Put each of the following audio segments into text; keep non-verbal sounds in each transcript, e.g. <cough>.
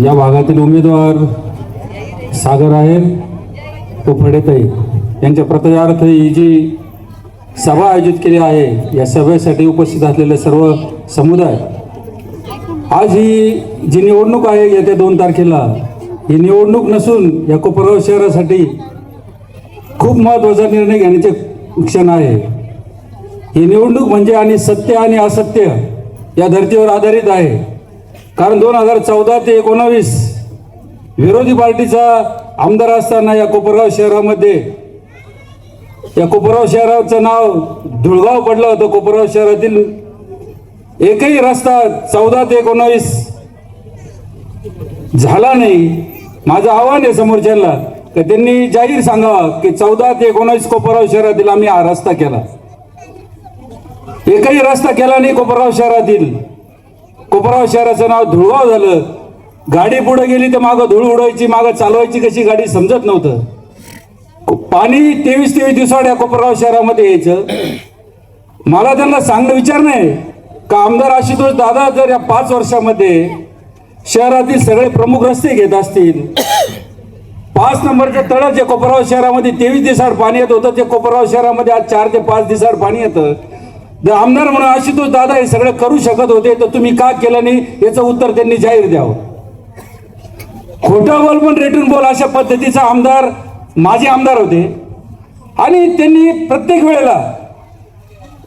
या भागातील उमेदवार सागर आहेर व फडेताई यांच्या प्रचारार्थ ही जी सभा आयोजित केली आहे या सभेसाठी उपस्थित असलेले सर्व समुदाय आज ही जी निवडणूक आहे येत्या दोन तारखेला ही निवडणूक नसून या कोपरगाव शहरासाठी खूप महत्त्वाचा निर्णय घेण्याचे क्षण आहे. ही निवडणूक म्हणजे आणि सत्य आणि असत्य या धर्तीवर आधारित आहे. कारण दोन हजार चौदा ते एकोणावीस विरोधी पार्टीचा आमदार असताना या कोपरगाव शहरामध्ये या कोपरगाव शहराचं नाव धुळगाव पडलं होतं. कोपरगाव शहरातील एकही रस्ता चौदा ते एकोणावीस झाला नाही. माझं आव्हान आहे समोरच्याला की त्यांनी जाहीर सांगावा की चौदा ते एकोणावीस कोपरगाव शहरातील आम्ही हा रस्ता केला. एकही रस्ता केला नाही कोपरगाव शहरातील. कोपराव शहराचं नाव धुळगाव झालं. गाडी पुढे गेली तर मागं धूळ उडवायची मागं चालवायची कशी गाडी समजत नव्हतं. पाणी तेवीस तेवीस दिवसाड या कोपरगाव शहरामध्ये यायचं. मला त्यांना सांगणं विचार नाही. का आमदार आशुतोष दादा जर या पाच वर्षामध्ये शहरातील सगळे प्रमुख रस्ते घेत असतील. पाच नंबरचे तळ जे कोपरगाव शहरामध्ये तेवीस दिवसाड पाणी येत होतं. ते कोपरगाव शहरामध्ये आज चार ते पाच दिवसाड पाणी येतं. आमदार म्हणून आशुतोष दादा हे सगळं करू शकत होते तर तुम्ही का केलं नाही? याचं उत्तर त्यांनी जाहीर द्यावं. खोटा बोल पण रेटून बोल अशा पद्धतीचा आमदार माझे आमदार होते. आणि त्यांनी प्रत्येक वेळेला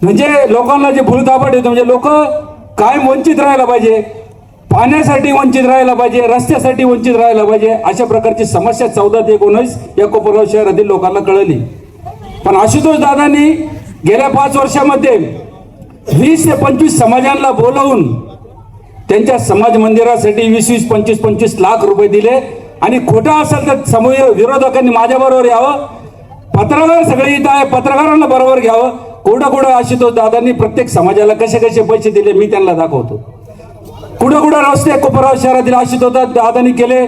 म्हणजे लोकांना जे भूलतापट येतो म्हणजे लोक कायम वंचित राहायला पाहिजे पाण्यासाठी वंचित राहायला पाहिजे रस्त्यासाठी वंचित राहायला पाहिजे अशा प्रकारची समस्या चौदा ते एकोणीस या कोपरगाव शहरातील लोकांना कळली. पण आशुतोष दादांनी गेल्या पाच वर्षामध्ये वीस ते पंचवीस समाजांना बोलवून त्यांच्या समाज मंदिरासाठी वीस वीस पंचवीस पंचवीस लाख रुपये दिले. आणि खोटं असेल तर समोर विरोधकांनी माझ्याबरोबर यावं. पत्रकार सगळे इथं आहे पत्रकारांना बरोबर घ्यावं. कुठं कुठं आशुतोष दादांनी प्रत्येक समाजाला कसे कसे पैसे दिले मी त्यांना दाखवतो. कुठं कुठं रस्ते कोपराव शहरातील आशुतोष दादांनी केले.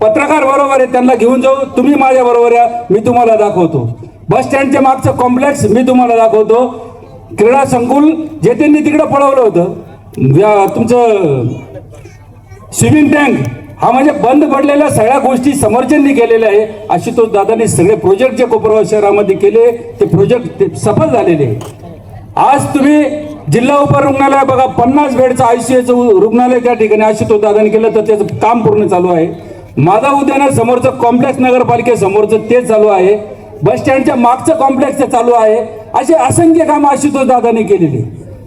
पत्रकार बरोबर आहे त्यांना घेऊन जाऊ. तुम्ही माझ्या बरोबर या मी तुम्हाला दाखवतो. बस स्टँडच्या मागचं कॉम्प्लेक्स मी तुम्हाला दाखवतो. क्रीडा संकुल जे त्यांनी तिकडं पळवलं होतं. या- तुमचं स्विमिंग टँक हा म्हणजे बंद पडलेल्या सगळ्या गोष्टी समोरच्यांनी केलेल्या आहे. आशुतोष दादांनी सगळे प्रोजेक्ट जे कोपरगाव शहरामध्ये केले ते प्रोजेक्ट ते सफल झालेले आहे. आज तुम्ही जिल्हा उपरुग्णालय बघा पन्नास बेडचं आयसीयूचं रुग्णालय त्या ठिकाणी आशुतोष दादांनी केलं तर त्याचं काम पूर्ण चालू आहे. माझा उद्याना समोरचं कॉम्प्लेक्स नगरपालिकेसमोरचं ते चालू आहे. बस स्टँडच्या मागचं कॉम्प्लेक्स चालू आहे. असे असंख्य काम आशुतोष दादांनी केलेली.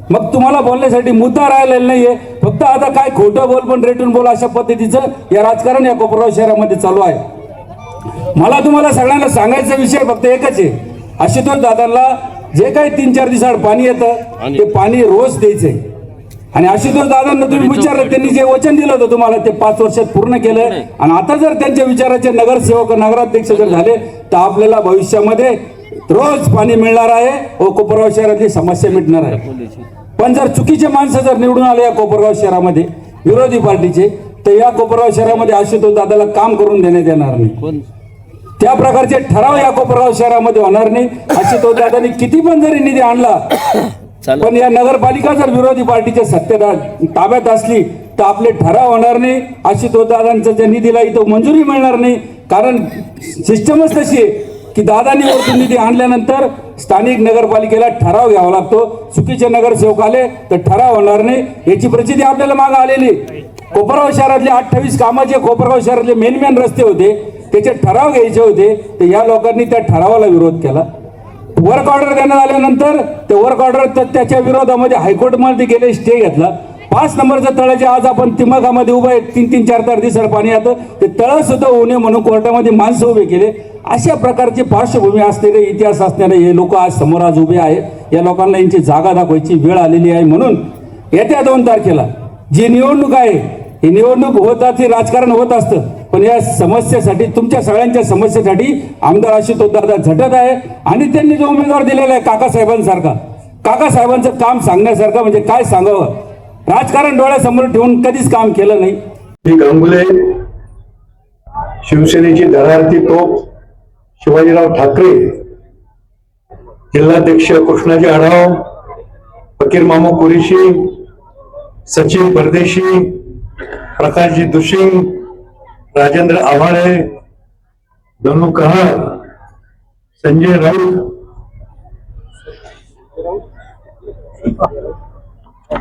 मग तुम्हाला बोलण्यासाठी मुद्दा राहिलेला नाहीये. फक्त आता काय खोटं बोल पण रेटून बोल अशा पद्धतीचं या राजकारण या कोपरगाव शहरामध्ये चालू आहे. मला तुम्हाला सगळ्यांना सांगायचा विषय फक्त एकच आहे. आशुतोष दादांना जे काही तीन चार दिवसाड पाणी येतं ते पाणी रोज द्यायचंय आणि आशुतोष दादांना तुम्ही विचारलं त्यांनी जे वचन दिलं होतं तुम्हाला ते पाच वर्षात पूर्ण केलं. आणि आता जर त्यांच्या विचाराचे नगरसेवक नगराध्यक्ष जर झाले तर आपल्याला भविष्यामध्ये रोज पाणी मिळणार आहे. व कोपरगाव शहरातली समस्या मिटणार आहे. पण जर चुकीचे माणसं जर निवडून आले या कोपरगाव शहरामध्ये विरोधी पार्टीचे तर या कोपरगाव शहरामध्ये आशुतोष दादाला काम करून देण्यात येणार नाही. त्या प्रकारचे ठराव या कोपरगाव शहरामध्ये होणार नाही. आशुतोष दादांनी किती पण जरी निधी आणला <coughs> पण या नगरपालिका जर विरोधी पार्टीच्या सत्तेदार ताब्यात असली तर आपले ठराव होणार नाही. आशुतोष दादांचा ज्या निधीला इथं मंजुरी मिळणार नाही. कारण सिस्टमच तशी आहे की दादांनी वरतून निधी आणल्यानंतर स्थानिक नगरपालिकेला ठराव घ्यावा लागतो. चुकीचे नगरसेवक आले तर ठराव होणार नाही. याची प्रचिती आपल्याला मागं आलेली कोपरगाव शहरातले अठ्ठावीस कामाचे कोपरगाव शहरातले मेन मेन रस्ते होते त्याचे ठराव घ्यायचे होते. तर या लोकांनी त्या ठरावाला विरोध केला. वर्क ऑर्डर देण्यात आल्यानंतर ते वर्क ऑर्डर त्याच्या विरोधामध्ये हायकोर्टमध्ये गेले स्टे घेतला. पाच नंबरचं तळाचे आज आपण तिमाकामध्ये उभं आहे तीन तीन चार चार दिवसाला पाणी येतं ते तळं सुद्धा होऊ नये म्हणून कोर्टामध्ये माणसं उभे केले. अशा प्रकारची पार्श्वभूमी असलेले इतिहास असणारे हे लोक आज समोर आज उभे आहेत या लोकांना यांची जागा दाखवायची वेळ आलेली आहे म्हणून येत्या दोन तारखेला जी निवडणूक आहे ही निवडणूक होतात असते राजकारण होत असतं. पण या समस्येसाठी तुमच्या सगळ्यांच्या समस्येसाठी आमदार आशुतोष दादा झटत आहे. आणि त्यांनी जो उमेदवार दिलेला आहे काकासाहेबांसारखा. काकासाहेबांचं काम सांगण्यासारखं म्हणजे काय सांगावं? राजकारण डोळ्यासमोर ठेवून कधीच काम केलं नाही. ही गांगुले शिवसेनेची धडार्थी तोप शिवाजीराव ठाकरे जिल्हाध्यक्ष कृष्णाजी आढाव फकीर मामू कुरेशी सचिन परदेशी प्रकाशजी दुशिंग राजेंद्र आव्हाळे धनु कहाळ संजय राऊत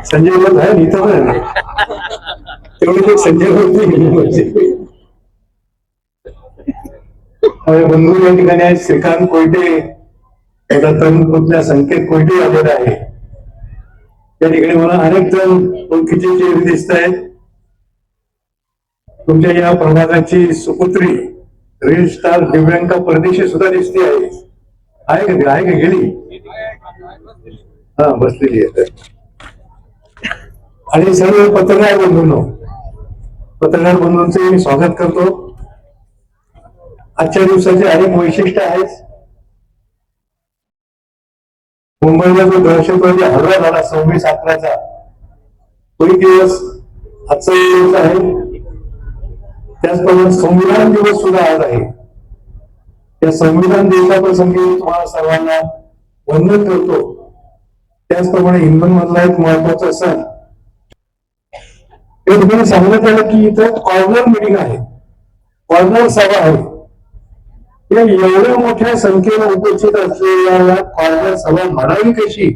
संजय राऊत आहे ना, इथं तेवढी संजय राऊत बंधू या ठिकाणी आहे श्रीकांत कोयटे. त्याचा तरुण पुतण्या संकेत कोयटे आलेला आहे. त्या ठिकाणी मला अनेक जण ओळखीचे चेहरे दिसत आहेत. तुमच्या या प्रभागाची सुपुत्री रील स्टार दिव्यांका परदेशी सुद्धा दिसते आहे. आहे का आहे का गेली? हा बसलेली आहे. तर. आणि सर्व पत्रकार बंधूंनो पत्रकार बंधूंचे मी स्वागत करतो. आजच्या दिवसाचे अनेक वैशिष्ट्य आहेत. मुंबईला जो दहशतवादी हल्ला झाला सव्वीस अकराचा तोही दिवस आजचा दिवस आहे. त्याचप्रमाणे संविधान दिवस सुद्धा आज आहे. त्या संविधान दिवसाप्रसंगी तुम्हाला सर्वांना वंदन करतो. त्याचप्रमाणे हिंदूंमधला एक महत्त्वाचा सण ते ठिकाणी सांगण्यात आलं की इथं कॉर्नर मिटिंग आहे. कॉर्नर सभा आहे. या एवढ्या मोठ्या संख्येने उपस्थित असलेल्या या कॉर्नर सभा म्हणावी कशी?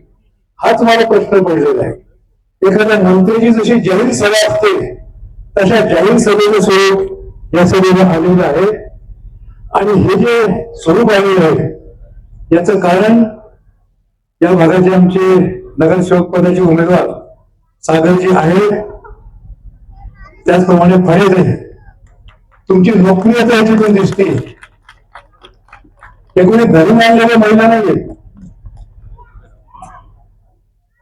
हाच मला प्रश्न पडलेला आहे. एखाद्या मंत्रीची जशी जाहीर सभा असते तशा जाहीर सभेचं स्वरूप या सभेला आलेलं आहे. आणि हे जे स्वरूप आलेलं आहे याचं कारण या भागाचे आमचे नगरसेवक पदाचे उमेदवार सागरजी आहे त्याचप्रमाणे फळे आहे तुमची नोकरी आता याच्यातून दिसते. हे कोणी घरी आणलेल्या महिला नाहीये.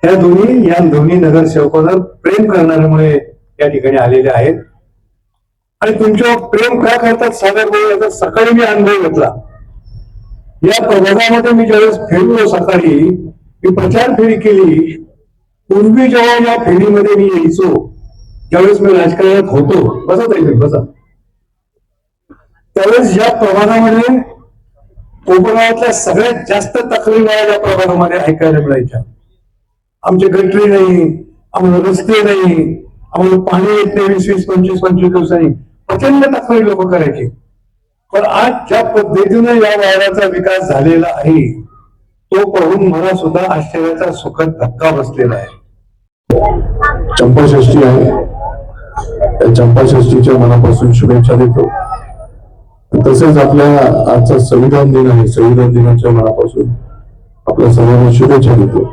या दोन्ही या दोन्ही नगरसेवकांवर प्रेम करणाऱ्यामुळे या ठिकाणी आलेले आहेत. आणि तुमच्यावर प्रेम का करतात सागर भाऊ याचा सकाळी मी अनुभव घेतला. या प्रभागामध्ये मी ज्यावेळेस फिरलो सकाळी मी प्रचार फेरी केली पूर्वी जेव्हा या फेरीमध्ये मी यायचो ज्यावेळेस मी राजकारणात होतो बसा ताई बसा. त्यावेळेस या प्रभागामध्ये कोकणातल्या सगळ्यात जास्त तक्रारी मला या प्रभागामध्ये ऐकायला मिळायच्या. आमचे गटरी नाही आम्हाला रस्ते नाही आम्हाला पाणी येत नाही वीस वीस पंचवीस पंचवीस दिवसांनी. प्रचंड तक्रारी लोक करायची. पण आज ज्या पद्धतीने या वाड्याचा विकास झालेला आहे तो पाहून मला सुद्धा आश्चर्याचा सुखद धक्का बसलेला आहे. चंपाषष्टी आहे. त्या चंपाषष्ठीच्या मनापासून शुभेच्छा देतो. तसेच आपल्या आजचा संविधान दिन आहे. संविधान दिनाच्या मनापासून आपल्या सर्वांना शुभेच्छा देतो.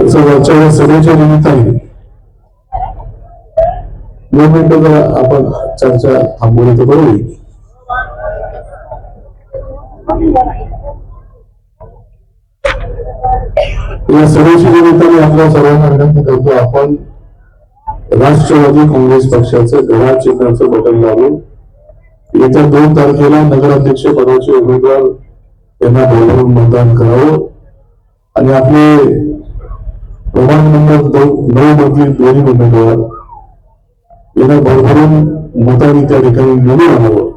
तसंच आजच्या या सभेच्या निमित्ताने आपण चर्चा थांबवण्यात तर बरोबर या सभेच्या निमित्ताने आपल्या सर्वांना विनंती करतो आपण राष्ट्रवादी काँग्रेस पक्षाचं घड्याळ चिन्हाचं बटन लावून येत्या दोन तारखेला नगराध्यक्ष पदाचे उमेदवार यांना बोलावून मतदान करावं. आणि आपले प्रमाण नंबर नऊ मधील दोन्ही उमेदवार यांना भरभरून मतांनी त्या ठिकाणी निवडून आणावं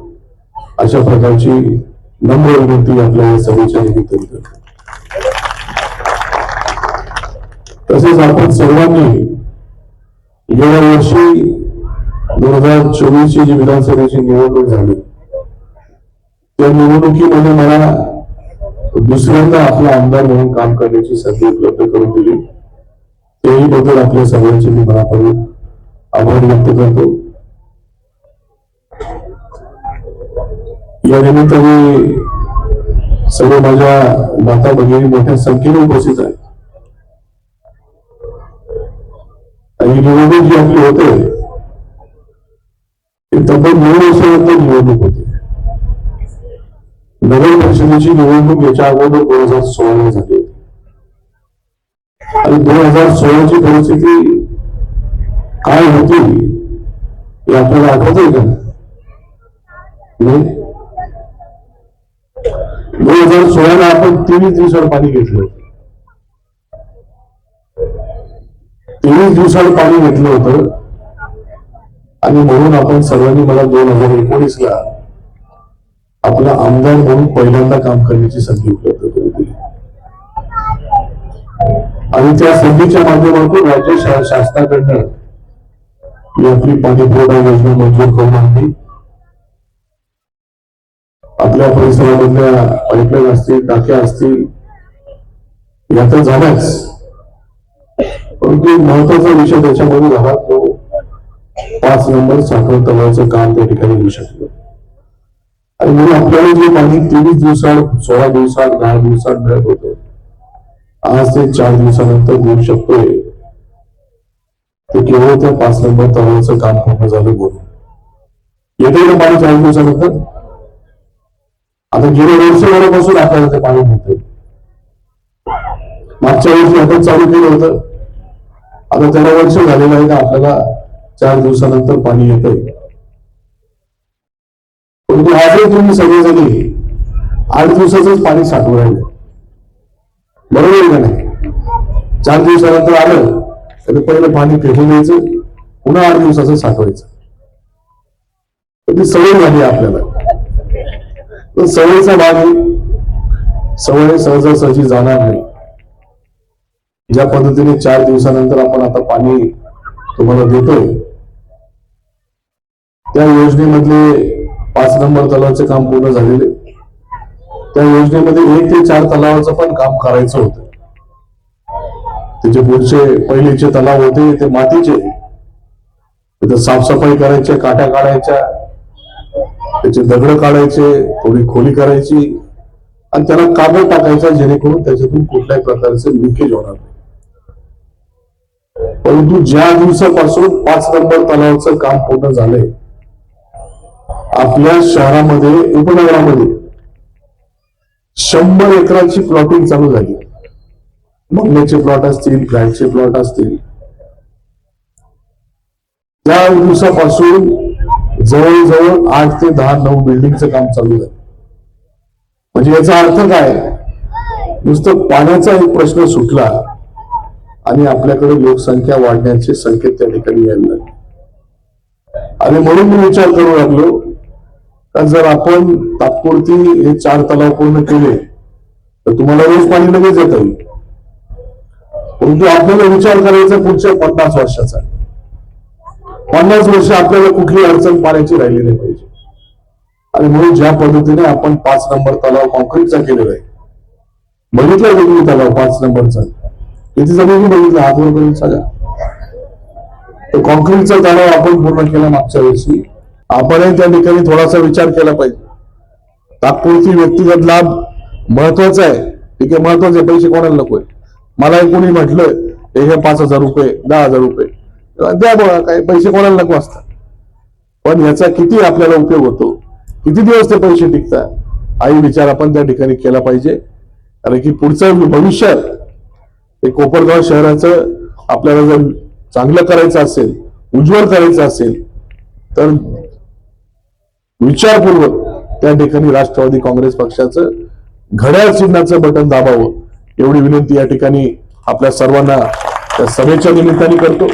अशा प्रकारची नम्र विनंती आपल्या या सभेच्या निमित्ताने करतो. तसेच आपण सर्वांनी गेल्या वर्षी दोन हजार चोवीस ची जी विधानसभेची निवडणूक झाली त्या निवडणुकीमध्ये मला दुसऱ्यांदा आपला आमदार म्हणून काम करण्याची संधी उपलब्ध करून दिली. तेही बद्दल आपल्या सगळ्यांचे मी मनापासून आभार व्यक्त करतो. या निमित्ताने सर्व माझ्या माता भगिनी मोठ्या संख्येने उपस्थित आहेत. आणि निवडणूक जी आपली होते ते तब्बल नऊ वर्षानंतर निवडणूक होते. नगर परिषदेची निवडणूक याच्या अगोदर दोन हजार सोळाला झाली होती. आणि दोन हजार सोळाची परिस्थिती काय होती हे आपल्याला आठवत का? नाही? दोन हजार सोळाला आपण तेवीस दिवसावर पाणी घेतलं होतं. तेवीस दिवसाला पाणी घेतलं होतं. आणि म्हणून आपण सर्वांनी मला दोन हजार एकोणीस ला आपला आमदार म्हणून पहिल्यांदा काम करण्याची संधी उपलब्ध करून दिली. आणि त्या संधीच्या माध्यमातून राज्य शासनाकडनं मी आपली पाणीपुरवठा योजना मंजूर करून आणली. आपल्या परिसरामधल्या पाईपलाईन असतील टाक्या असतील या तर झाल्याच. परंतु महत्त्वाचा विषय त्याच्यामध्ये झाला तो पाच नंबर साखर तलावाचं काम त्या ठिकाणी होऊ शकलं. आणि म्हणून आपल्याला जे पाणी तेवीस दिवसात सोळा दिवसात दहा दिवसात मिळत होत आज ते चार दिवसानंतर मिळू शकतोय. ते केवळ त्या पाच नंबर तलावाचं काम पूर्ण झालं बोलून येते का पाणी चार दिवसानंतर? आता गेल्या वर्षभरापासून आपल्याला ते पाणी मिळतंय. मागच्या वर्षी आपण चालू केलं होतं. आता त्याला वर्ष झालेलं आहे का? आपल्याला चार दिवसानंतर पाणी येतंय. परंतु आजही तुम्ही सगळेजणी आठ दिवसाच पाणी साठवून राहिलं. बरोबर आहे का नाही? चार दिवसानंतर आलं तर पहिलं पाणी फेकून द्यायचं पुन्हा आठ दिवसाचं साठवायचं. तर ती सवय झाली आपल्याला. सवयीचा भाग आहे. सवय सहजासहजी जाणार नाही. ज्या पद्धतीने चार दिवसानंतर आपण आता पाणी तुम्हाला देतोय त्या योजनेमधले पाच नंबर तलावाचे काम पूर्ण झालेले. त्या योजनेमध्ये एक ते चार तलावाचं पण काम करायचं होतं. त्याचे पुढचे पहिलेचे तलाव होते ते मातीचे. तिथं साफसफाई करायच्या काट्या काढायच्या त्याचे दगड काढायचे थोडी खोली करायची आणि त्याला कागद टाकायचा जेणेकरून त्याच्यातून कुठल्याही प्रकारचे लिकेज होणार परंतु ज्या दिवसापासून पाच नंबर तलावाचं काम पूर्ण झालंय आपल्या शहरामध्ये उपनगरामध्ये शंभर एकराची प्लॉटिंग चालू झाली. बंगल्याचे प्लॉट असतील फ्लॅटचे प्लॉट असतील. त्या दिवसापासून जवळजवळ आठ ते दहा नऊ बिल्डिंगचं काम चालू झालं. म्हणजे याचा अर्थ काय? नुसतं पाण्याचा एक प्रश्न सुटला आणि आपल्याकडे लोकसंख्या वाढण्याचे संकेत त्या ठिकाणी यायला लागले. आणि म्हणून मी विचार करू लागलो का जर आपण तात्पुरती हे चार तलाव पूर्ण केले तर तुम्हाला रोज पाणी लगेच येत येईल परंतु आपल्याला विचार करायचा पुढच्या पन्नास वर्षाचा. पन्नास वर्ष आपल्याला कुठली अडचण पाण्याची राहिली नाही पाहिजे. आणि म्हणून ज्या पद्धतीने आपण पाच नंबर तलाव कॉन्क्रीटचा केलेला आहे बघितला वेगळी तुम्ही तलाव पाच नंबरचा? इथे जमीन बघितला हातवर करून सगळ्या तर कॉन्क्रीटचा तलाव आपण पूर्ण केला मागच्या वर्षी. आपणही त्या ठिकाणी थोडासा विचार केला पाहिजे. तात्पुरती व्यक्तिगत लाभ महत्त्वाचा आहे. ठीक आहे महत्त्वाचे पैसे कोणाला नकोय. मला कोणी म्हटलं हे पाच हजार रुपये दहा हजार रुपये. द्या बघा काय पैसे कोणाला नको असतात. पण याचा किती आपल्याला उपयोग होतो? किती दिवस ते पैसे टिकतात? आई विचार आपण त्या ठिकाणी केला पाहिजे. कारण की पुढचं भविष्यात हे कोपरगाव शहराचं आपल्याला जर चांगलं करायचं असेल उज्ज्वल करायचं असेल तर विचारपूर्वक त्या ठिकाणी राष्ट्रवादी काँग्रेस पक्षाचं घड्याळ चिन्हाचं बटन दाबावं एवढी विनंती या ठिकाणी आपल्या सर्वांना त्या सभेच्या निमित्ताने करतो.